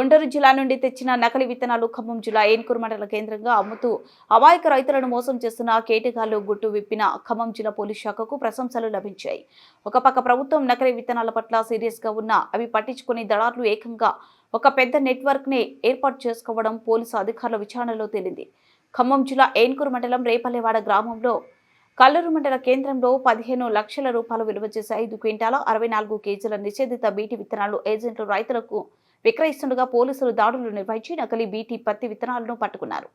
గుంటూరు జిల్లా నుండి తెచ్చిన నకలి విత్తనాలు ఖమ్మం జిల్లా ఏన్కూరు మండల కేంద్రంగా అమ్ముతూ అమాయక రైతులను మోసం చేస్తున్న కేటగాళ్ళు గుట్టు విప్పిన ఖమ్మం జిల్లా పోలీస్ శాఖకు ప్రశంసలు లభించాయి. ఒక పక్క ప్రభుత్వం నకలి విత్తనాల పట్ల సీరియస్గా ఉన్న అవి పట్టించుకుని దళారులు ఏకంగా ఒక పెద్ద నెట్వర్క్ని ఏర్పాటు చేసుకోవడం పోలీసు అధికారుల విచారణలో తేలింది. ఖమ్మం జిల్లా ఏన్కూరు మండలం రేపల్లెవాడ గ్రామంలో కల్లూరు మండల కేంద్రంలో పదిహేను లక్షల రూపాయలు విలువ చేసే ఐదు క్వింటాల అరవై నాలుగు కేజీల నిషేధిత బీటీ విత్తనాలు ఏజెంట్లు రైతులకు విక్రయిస్తుండగా పోలీసులు దాడులు నిర్వహించి నకిలీ బీటీ పత్తి విత్తనాలను పట్టుకున్నారు.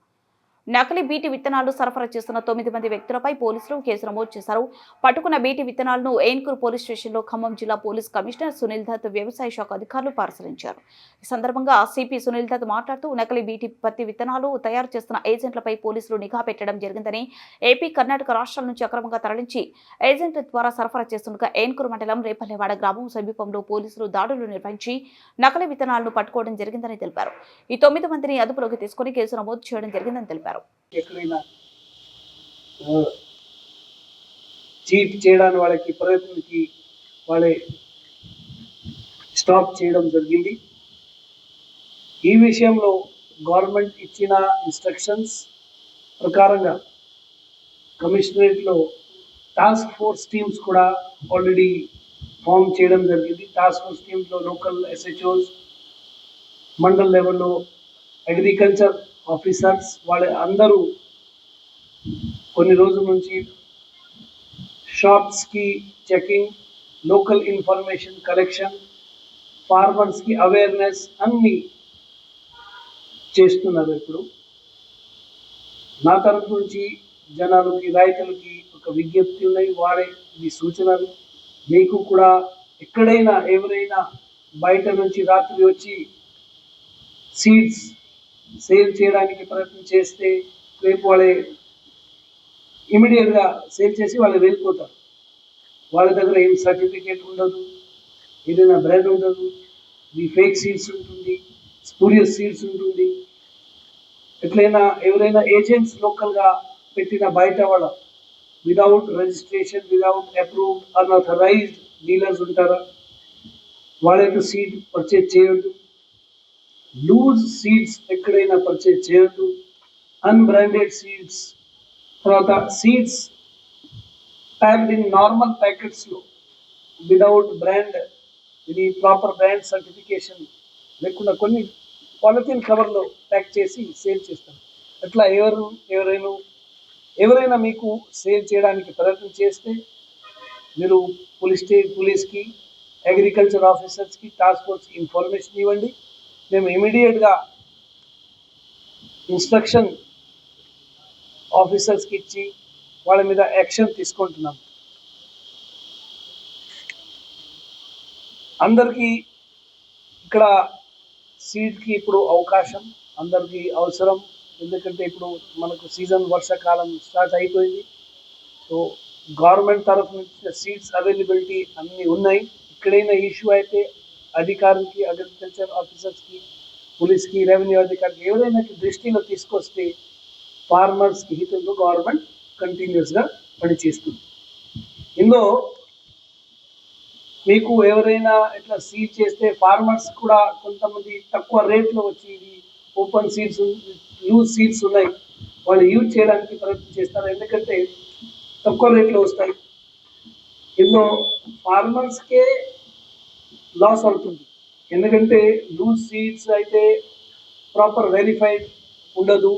నకిలీ బీటీ విత్తనాలు సరఫరా చేస్తున్న తొమ్మిది మంది వ్యక్తులపై పోలీసులు కేసు నమోదు చేశారు. పట్టుకున్న బీటీ విత్తనాలను ఏన్కూరు పోలీస్ స్టేషన్లో ఖమ్మం జిల్లా పోలీస్ కమిషనర్ సునీల్ దత్ వ్యవసాయ శాఖ అధికారులు పరిశీలించారు. ఈ సందర్భంగా సిపి సునీల్ దత్ మాట్లాడుతూ నకిలీ బీటీ పత్తి విత్తనాలు తయారు చేస్తున్న ఏజెంట్లపై పోలీసులు నిఘా పెట్టడం జరిగిందని ఏపీ కర్ణాటక రాష్ట్రాల నుంచి అక్రమంగా తరలించి ఏజెంట్ల ద్వారా సరఫరా చేస్తుండగా ఏన్కూరు మండలం రేపల్లెవాడ గ్రామం సమీపంలో పోలీసులు దాడులు నిర్వహించి నకిలీ విత్తనాలను పట్టుకోవడం జరిగిందని తెలిపారు. ఈ తొమ్మిది మందిని అదుపులోకి తీసుకుని కేసు నమోదు చేయడం జరిగిందని తెలిపారు. ఎక్కడైనా? చీట్ చేయడానికి వాళ్ళకి ప్రయత్నంకి వాళ్ళే స్టాప్ చేయడం జరిగింది. ఈ విషయంలో గవర్నమెంట్ ఇచ్చిన ఇన్స్ట్రక్షన్స్ ప్రకారంగా కమిషనరేట్లో టాస్క్ ఫోర్స్ టీమ్స్ కూడా ఆల్రెడీ ఫామ్ చేయడం జరిగింది. టాస్క్ ఫోర్స్ టీమ్స్లో లోకల్ ఎస్హెచ్ఓస్ మండల్ లెవెల్లో అగ్రికల్చర్ ఆఫీసర్స్ వాళ్ళ అందరూ కొన్ని రోజుల నుంచి షాప్స్కి చెకింగ్ లోకల్ ఇన్ఫర్మేషన్ కలెక్షన్ ఫార్మర్స్కి అవేర్నెస్ అన్నీ చేస్తున్నారు ఇప్పుడు. నా తరపు నుంచి జనాలకి రైతులకి ఒక విజ్ఞప్తి ఉన్నాయి వాడే మీ సూచనలు. మీకు కూడా ఎక్కడైనా ఎవరైనా బయట నుంచి రాత్రి వచ్చి సీడ్స్ సేల్ చేయడానికి ప్రయత్నం చేస్తే రేపు వాళ్ళే ఇమీడియట్గా సేల్ చేసి వాళ్ళు వెళ్ళిపోతారు. వాళ్ళ దగ్గర ఏం సర్టిఫికేట్ ఉండదు ఏదైనా బ్రాండ్ ఉండదు ఇది ఫేక్ సీడ్స్ ఉంటుంది స్పూరియస్ సీడ్స్ ఉంటుంది. ఎట్లయినా ఎవరైనా ఏజెంట్స్ లోకల్గా పెట్టిన బయట వాళ్ళ without registration without approved unauthorized dealers ఉంటారా? వాళ్ళకి సీడ్ పర్చేజ్ చేయొద్దు. లూజ్ సీడ్స్ ఎక్కడైనా పర్చేజ్ చేయొద్దు. అన్బ్రాండెడ్ సీడ్స్ తర్వాత సీడ్స్ ప్యాక్డ్ ఇన్ నార్మల్ ప్యాకెట్స్లో వితౌట్ బ్రాండ్ ఇది ప్రాపర్ బ్రాండ్ సర్టిఫికేషన్ లేకుండా కొన్ని పాలిథిన్ కవర్లో ప్యాక్ చేసి సేల్ చేస్తారు. అట్లా ఎవరు ఎవరైనా ఎవరైనా మీకు సేల్ చేయడానికి ప్రయత్నం చేస్తే మీరు పోలీస్ స్టే పోలీస్కి అగ్రికల్చర్ ఆఫీసర్స్కి టాస్క్ ఫోర్స్కి ఇన్ఫర్మేషన్ ఇవ్వండి. మేము ఇమీడియట్గా ఇన్స్ట్రక్షన్ ఆఫీసర్స్కి ఇచ్చి వాళ్ళ మీద యాక్షన్ తీసుకుంటున్నాం. అందరికీ ఇక్కడ సీడ్కి ఇప్పుడు అవకాశం అందరికీ అవసరం. ఎందుకంటే ఇప్పుడు మనకు సీజన్ వర్షాకాలం స్టార్ట్ అయిపోయింది. సో గవర్నమెంట్ తరఫు నుంచి సీట్స్ అవైలబిలిటీ అన్నీ ఉన్నాయి. ఇక్కడైనా ఇష్యూ అయితే అధికారులకి అగ్రికల్చర్ ఆఫీసర్స్కి పోలీస్కి రెవెన్యూ అధికారికి ఎవరైనా దృష్టిలో తీసుకొస్తే ఫార్మర్స్కి హితంలో గవర్నమెంట్ కంటిన్యూస్గా పనిచేస్తుంది. ఇందులో మీకు ఎవరైనా ఇట్లా సీడ్ చేస్తే ఫార్మర్స్ కూడా కొంతమంది తక్కువ రేట్లో వచ్చి ఇది ఓపెన్ సీడ్స్ లూజ్ సీడ్స్ ఉన్నాయి. వాళ్ళు యూజ్ చేయడానికి ప్రయత్నం చేస్తారు. ఎందుకంటే తక్కువ రేట్లో వస్తాయి. ఇందులో ఫార్మర్స్కే లాస్ అవుతుంది. ఎందుకంటే లూజ్ సీడ్స్ అయితే ప్రాపర్ వెరిఫైడ్ ఉండదు.